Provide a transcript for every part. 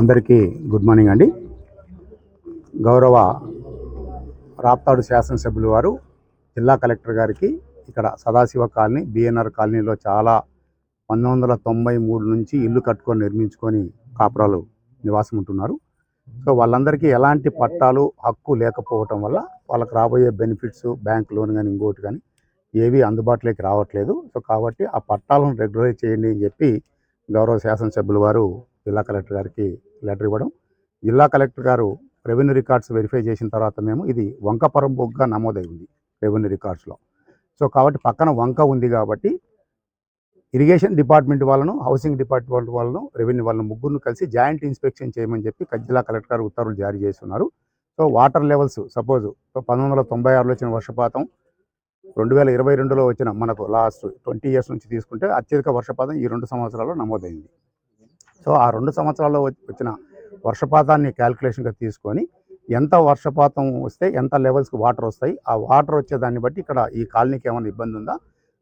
అందరికీ good morning అండి. గౌరవ రాప్తాడు శాసనసభ్యులు వారు జిల్లా కలెక్టర్ గారికి ఇక్కడ సదాశివ కాలనీ బిఎన్ఆర్ కాలనీలో చాలా పంతొమ్మిది వందల తొంభై మూడు నుంచి ఇల్లు కట్టుకొని నిర్మించుకొని కాపురాలు నివాసం ఉంటున్నారు. సో వాళ్ళందరికీ ఎలాంటి పట్టాలు హక్కు లేకపోవటం వల్ల వాళ్ళకి రాబోయే బెనిఫిట్స్ బ్యాంక్ లోన్ కానీ ఇంకోటి కానీ ఏవి అందుబాటులోకి రావట్లేదు. సో కాబట్టి ఆ పట్టాలను రెగ్యులరైజ్ చేయండి అని చెప్పి గౌరవ శాసనసభ్యులు వారు జిల్లా కలెక్టర్ గారికి లెటర్ ఇవ్వడం. జిల్లా కలెక్టర్ గారు రెవెన్యూ రికార్డ్స్ వెరిఫై చేసిన తర్వాత మేము ఇది వంకపరం బొగ్గా నమోదై ఉంది రెవెన్యూ రికార్డ్స్లో. సో కాబట్టి పక్కన వంక ఉంది కాబట్టి ఇరిగేషన్ డిపార్ట్మెంట్ వాళ్ళను హౌసింగ్ డిపార్ట్మెంట్ వాళ్ళను రెవెన్యూ వాళ్ళను ముగ్గురును కలిసి జాయింట్ ఇన్స్పెక్షన్ చేయమని చెప్పి జిల్లా కలెక్టర్ గారు ఉత్తర్వులు జారీ చేస్తున్నారు. సో వాటర్ లెవెల్స్ సపోజ్ పంతొమ్మిది వందల తొంభై ఆరులో వచ్చిన వర్షపాతం రెండు వేల ఇరవై రెండులో వచ్చిన మనకు లాస్ట్ ట్వంటీ ఇయర్స్ నుంచి తీసుకుంటే అత్యధిక వర్షపాతం ఈ రెండు సంవత్సరాల్లో నమోదైంది. సో ఆ రెండు సంవత్సరాల్లో వచ్చి- వచ్చిన వర్షపాతాన్ని క్యాల్కులేషన్గా తీసుకొని ఎంత వర్షపాతం వస్తే ఎంత లెవెల్స్కి వాటర్ వస్తాయి ఆ వాటర్ వచ్చేదాన్ని బట్టి ఇక్కడ ఈ కాలనీకి ఏమైనా ఇబ్బంది ఉందా?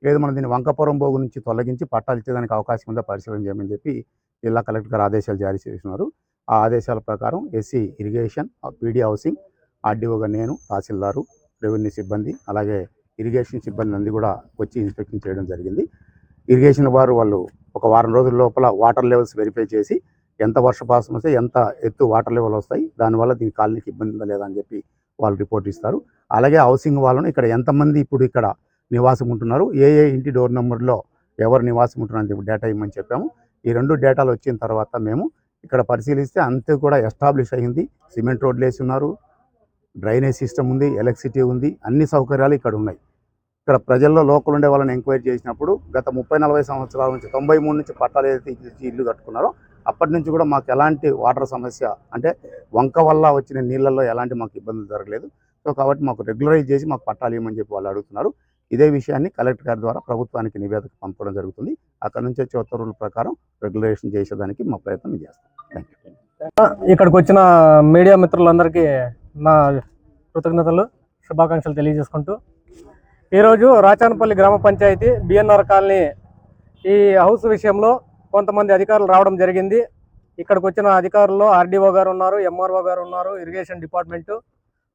లేదు మనం దీన్ని వంకపురం బోగు నుంచి తొలగించి పట్టాలు ఇచ్చేదానికి అవకాశం ఉందా పరిశీలన చేయమని చెప్పి జిల్లా కలెక్టర్ గారు ఆదేశాలు జారీ చేస్తున్నారు ఆ ఆదేశాల ప్రకారం ఎస్సీ ఇరిగేషన్ పీడీ హౌసింగ్ ఆర్డీఓగా నేను తహసీల్దారు రెవెన్యూ సిబ్బంది అలాగే ఇరిగేషన్ సిబ్బంది అంది కూడా వచ్చి ఇన్స్పెక్షన్ చేయడం జరిగింది. ఇరిగేషన్ వారు వాళ్ళు ఒక వారం రోజుల లోపల వాటర్ లెవెల్స్ వెరిఫై చేసి ఎంత వర్షపాతం వస్తే ఎంత ఎత్తు వాటర్ లెవెల్ వస్తాయి దానివల్ల దీని కాలనీకి ఇబ్బంది ఉందా లేదా అని చెప్పి వాళ్ళు రిపోర్ట్ ఇస్తారు. అలాగే హౌసింగ్ వాళ్ళను ఇక్కడ ఎంతమంది ఇప్పుడు ఇక్కడ నివాసం ఉంటున్నారు ఏ ఏ ఇంటి డోర్ నెంబర్లో ఎవరు నివాసం ఉంటున్నారు అని డేటా ఇవ్వమని చెప్పాము. ఈ రెండు డేటాలు వచ్చిన తర్వాత మేము ఇక్కడ పరిశీలిస్తే అంతే కూడా ఎస్టాబ్లిష్ అయింది. సిమెంట్ రోడ్లు వేసి ఉన్నారు డ్రైనేజ్ సిస్టమ్ ఉంది ఎలక్ట్రిసిటీ ఉంది అన్ని సౌకర్యాలు ఇక్కడ ఉన్నాయి. ఇక్కడ ప్రజల్లో లోకల్ ఉండే వాళ్ళని ఎంక్వైరీ చేసినప్పుడు గత ముప్పై నలభై సంవత్సరాల నుంచి తొంభై మూడు నుంచి పట్టాలు ఏదైతే ఇల్లు కట్టుకున్నారో అప్పటి నుంచి కూడా మాకు ఎలాంటి వాటర్ సమస్య అంటే వంక వల్ల వచ్చిన నీళ్ళల్లో ఎలాంటి మాకు ఇబ్బందులు జరగలేదు. సో కాబట్టి మాకు రెగ్యులరైజ్ చేసి మాకు పట్టాలు ఇవ్వమని చెప్పి వాళ్ళు అడుగుతున్నారు. ఇదే విషయాన్ని కలెక్టర్ గారి ద్వారా ప్రభుత్వానికి నివేదిక పంపడం జరుగుతుంది. అక్కడ నుంచి వచ్చే ఉత్తర్వుల ప్రకారం రెగ్యులేషన్ చేసేదానికి మా ప్రయత్నం చేస్తాం. ఇక్కడికి వచ్చిన మీడియా మిత్రులందరికీ నా కృతజ్ఞతలు శుభాకాంక్షలు తెలియజేసుకుంటూ ఈరోజు రాచానపల్లి గ్రామ పంచాయతీ బిఎన్ఆర్ కాలనీ ఈ హౌస్ విషయంలో కొంతమంది అధికారులు రావడం జరిగింది. ఇక్కడికి వచ్చిన అధికారుల్లో ఆర్డీఓ గారు ఉన్నారు ఎంఆర్ఓ గారు ఉన్నారు ఇరిగేషన్ డిపార్ట్మెంటు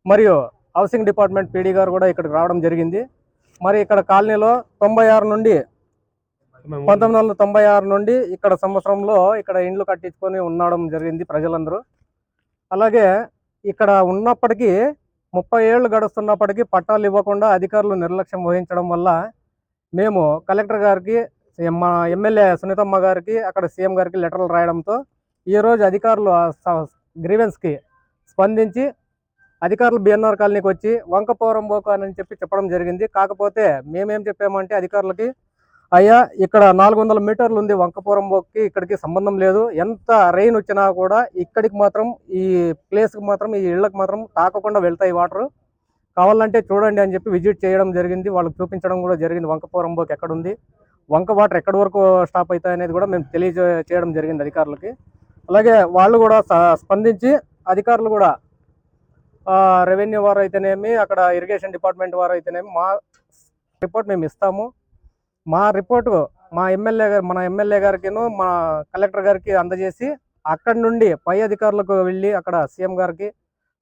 మరియు హౌసింగ్ డిపార్ట్మెంట్ పీడీ గారు కూడా ఇక్కడికి రావడం జరిగింది. మరి ఇక్కడ కాలనీలో తొంభై ఆరు నుండి పంతొమ్మిది వందల తొంభై ఆరు నుండి ఇక్కడ సంవత్సరంలో ఇక్కడ ఇండ్లు కట్టించుకొని ఉండడం జరిగింది ప్రజలందరూ. అలాగే ఇక్కడ ఉన్నప్పటికీ ముప్పై ఏళ్ళు గడుస్తున్నప్పటికీ పట్టాలు ఇవ్వకుండా అధికారులు నిర్లక్ష్యం వహించడం వల్ల మేము కలెక్టర్ గారికి మా ఎమ్మెల్యే సునీతమ్మ గారికి అక్కడ సీఎం గారికి లెటర్లు రాయడంతో ఈరోజు అధికారులు గ్రీవెన్స్కి స్పందించి అధికారులు బిఎన్ఆర్ కాలనీకి వచ్చి వంకపోరం పోకు అని చెప్పి చెప్పడం జరిగింది. కాకపోతే మేమేం చెప్పామంటే అధికారులకి అయ్యా ఇక్కడ నాలుగు వందల మీటర్లు ఉంది వంకపురం బొక్కి ఇక్కడికి సంబంధం లేదు. ఎంత రెయిన్ వచ్చినా కూడా ఇక్కడికి మాత్రం ఈ ప్లేస్కి మాత్రం ఈ ఇళ్ళకి మాత్రం తాకకుండా వెళ్తాయి వాటర్. కావాలంటే చూడండి అని చెప్పి విజిట్ చేయడం జరిగింది. వాళ్ళకి చూపించడం కూడా జరిగింది. వంకపురం బోక్ ఎక్కడ ఉంది? వంక వాటర్ ఎక్కడి వరకు స్టాప్ అవుతాయి అనేది కూడా మేము తెలియజే చేయడం జరిగింది అధికారులకి. అలాగే వాళ్ళు కూడా స్పందించి అధికారులు కూడా రెవెన్యూ వారు అయితేనేమి అక్కడ ఇరిగేషన్ డిపార్ట్మెంట్ వారు అయితేనేమి మా రిపోర్ట్ మేము ఇస్తాము. మా రిపోర్టు మా ఎమ్మెల్యే గారు మన ఎమ్మెల్యే గారికిను మా కలెక్టర్ గారికి అందజేసి అక్కడి నుండి పై అధికారులకు వెళ్ళి అక్కడ సీఎం గారికి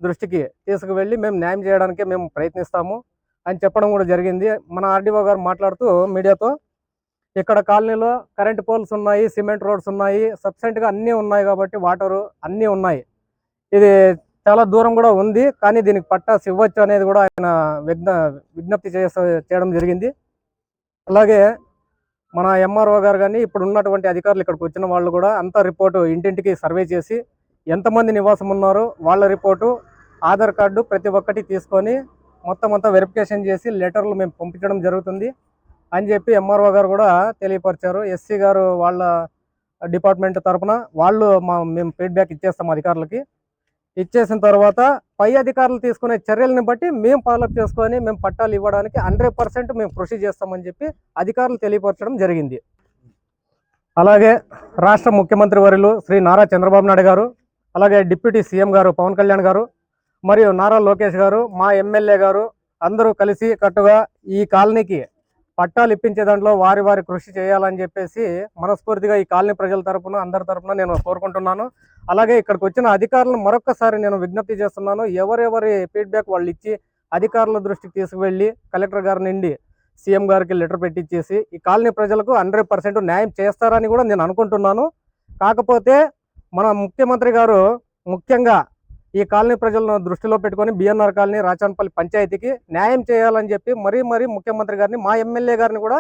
దృష్టికి తీసుకువెళ్ళి మేము న్యాయం చేయడానికి మేము ప్రయత్నిస్తాము అని చెప్పడం కూడా జరిగింది. మన ఆర్డీఓ గారు మాట్లాడుతూ మీడియాతో ఇక్కడ కాలనీలో కరెంట్ పోల్స్ ఉన్నాయి సిమెంట్ రోడ్స్ ఉన్నాయి సబ్సెంట్గా అన్నీ ఉన్నాయి కాబట్టి వాటరు అన్నీ ఉన్నాయి. ఇది చాలా దూరం కూడా ఉంది కానీ దీనికి పట్టాస్ ఇవ్వచ్చు అనేది కూడా ఆయన విజ్ఞ విజ్ఞప్తి చేయడం జరిగింది. అలాగే మన ఎంఆర్ఓ గారు కానీ ఇప్పుడు ఉన్నటువంటి అధికారులు ఇక్కడికి వచ్చిన వాళ్ళు కూడా అంతా రిపోర్టు ఇంటింటికి సర్వే చేసి ఎంతమంది నివాసం ఉన్నారో వాళ్ళ రిపోర్టు ఆధార్ కార్డు ప్రతి ఒక్కటి తీసుకొని మొత్తం అంతా వెరిఫికేషన్ చేసి లెటర్లు మేము పంపించడం జరుగుతుంది అని చెప్పి ఎంఆర్ఓ గారు కూడా తెలియపరిచారు. ఎస్సీ గారు వాళ్ళ డిపార్ట్మెంట్ తరఫున వాళ్ళు మా మేము ఫీడ్బ్యాక్ ఇచ్చేస్తాం అధికారులకి. ఇచ్చేసిన తర్వాత పై అధికారులు తీసుకునే చర్యలను బట్టి మేము ఫాలోఅప్ చేసుకొని మేము పట్టాలు ఇవ్వడానికి హండ్రెడ్ పర్సెంట్ మేము కృషి చేస్తామని చెప్పి అధికారులు తెలియపరచడం జరిగింది. అలాగే రాష్ట్ర ముఖ్యమంత్రి వర్యులు శ్రీ నారా చంద్రబాబు నాయుడు గారు అలాగే డిప్యూటీ సీఎం గారు పవన్ కళ్యాణ్ గారు మరియు నారా లోకేష్ గారు మా ఎమ్మెల్యే గారు అందరూ కలిసి కట్టుగా ఈ కాలనీకి పట్టాలు ఇప్పించే దాంట్లో వారి వారి కృషి చేయాలని చెప్పేసి మనస్ఫూర్తిగా ఈ కాలనీ ప్రజల తరపున అందరి తరపున నేను కోరుకుంటున్నాను. అలాగే ఇక్కడికి వచ్చిన అధికారులను మరొకసారి నేను విజ్ఞప్తి చేస్తున్నాను. ఎవరెవరి ఫీడ్బ్యాక్ వాళ్ళు ఇచ్చి అధికారుల దృష్టికి తీసుకువెళ్ళి కలెక్టర్ గారి నుండి సీఎం గారికి లెటర్ పెట్టించేసి ఈ కాలనీ ప్రజలకు హండ్రెడ్ పర్సెంట్ న్యాయం చేస్తారని కూడా నేను అనుకుంటున్నాను. కాకపోతే మన ముఖ్యమంత్రి గారు ముఖ్యంగా ఈ కాలనీ ప్రజలను దృష్టిలో పెట్టుకొని బిఎన్ఆర్ కాలనీ రాచాన్పల్లి పంచాయతీకి న్యాయం చేయాలని చెప్పి మరీ మరీ ముఖ్యమంత్రి గారిని మా ఎమ్మెల్యే గారిని కూడా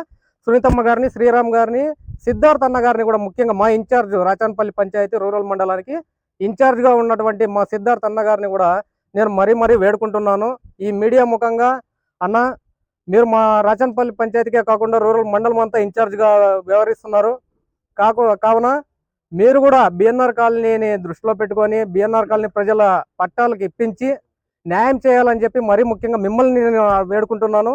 సునీతమ్మ గారిని శ్రీరామ్ గారిని సిద్ధార్థ్ అన్న గారిని కూడా ముఖ్యంగా మా ఇన్ఛార్జ్ రాచాన్పల్లి పంచాయతీ రూరల్ మండలానికి ఇన్ఛార్జ్గా ఉన్నటువంటి మా సిద్ధార్థ్ అన్న గారిని కూడా నేను మరీ మరీ వేడుకుంటున్నాను. ఈ మీడియా ముఖంగా అన్న మీరు మా రాచన్పల్లి పంచాయతీకే కాకుండా రూరల్ మండలం అంతా ఇన్ఛార్జ్గా వ్యవహరిస్తున్నారు. కాకు కావున మీరు కూడా బిఎన్ఆర్ కాలనీని దృష్టిలో పెట్టుకొని బిఎన్ఆర్ కాలనీ ప్రజల పట్టాలకు ఇప్పించి న్యాయం చేయాలని చెప్పి మరీ ముఖ్యంగా మిమ్మల్ని నేను వేడుకుంటున్నాను.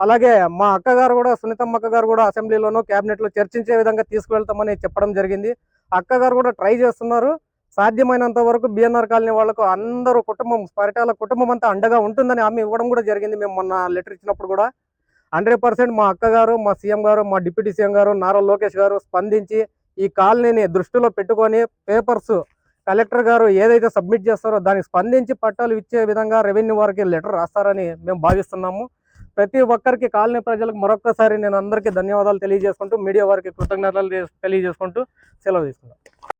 అలాగే మా అక్కగారు కూడా సునీతమ్మ అక్క గారు కూడా అసెంబ్లీలోనూ క్యాబినెట్లో చర్చించే విధంగా తీసుకువెళ్తామని చెప్పడం జరిగింది. అక్కగారు కూడా ట్రై చేస్తున్నారు. సాధ్యమైనంత వరకు బిఎన్ఆర్ కాలనీ వాళ్ళకు అందరూ కుటుంబం పరిటాల కుటుంబం అంతా అండగా ఉంటుందని హామీ ఇవ్వడం కూడా జరిగింది మేము మొన్న లెటర్ ఇచ్చినప్పుడు కూడా. హండ్రెడ్ పర్సెంట్ మా అక్కగారు మా సీఎం గారు మా డిప్యూటీ సీఎం గారు నారా లోకేష్ గారు స్పందించి ఈ కాలనీని దృష్టిలో పెట్టుకొని పేపర్స్ కలెక్టర్ గారు ఏదైతే సబ్మిట్ చేస్తారో దానికి స్పందించి పట్టాలు ఇచ్చే విధంగా రెవెన్యూ వారికి లెటర్ రాస్తారని మేము భావిస్తున్నాము. ప్రతి ఒక్కరికి కాలనీ ప్రజలకు మరొక్కసారి నేను అందరికీ ధన్యవాదాలు తెలియజేసుకుంటూ మీడియా వారికి కృతజ్ఞతలు తెలియజేసుకుంటూ సెలవు తీసుకున్నాను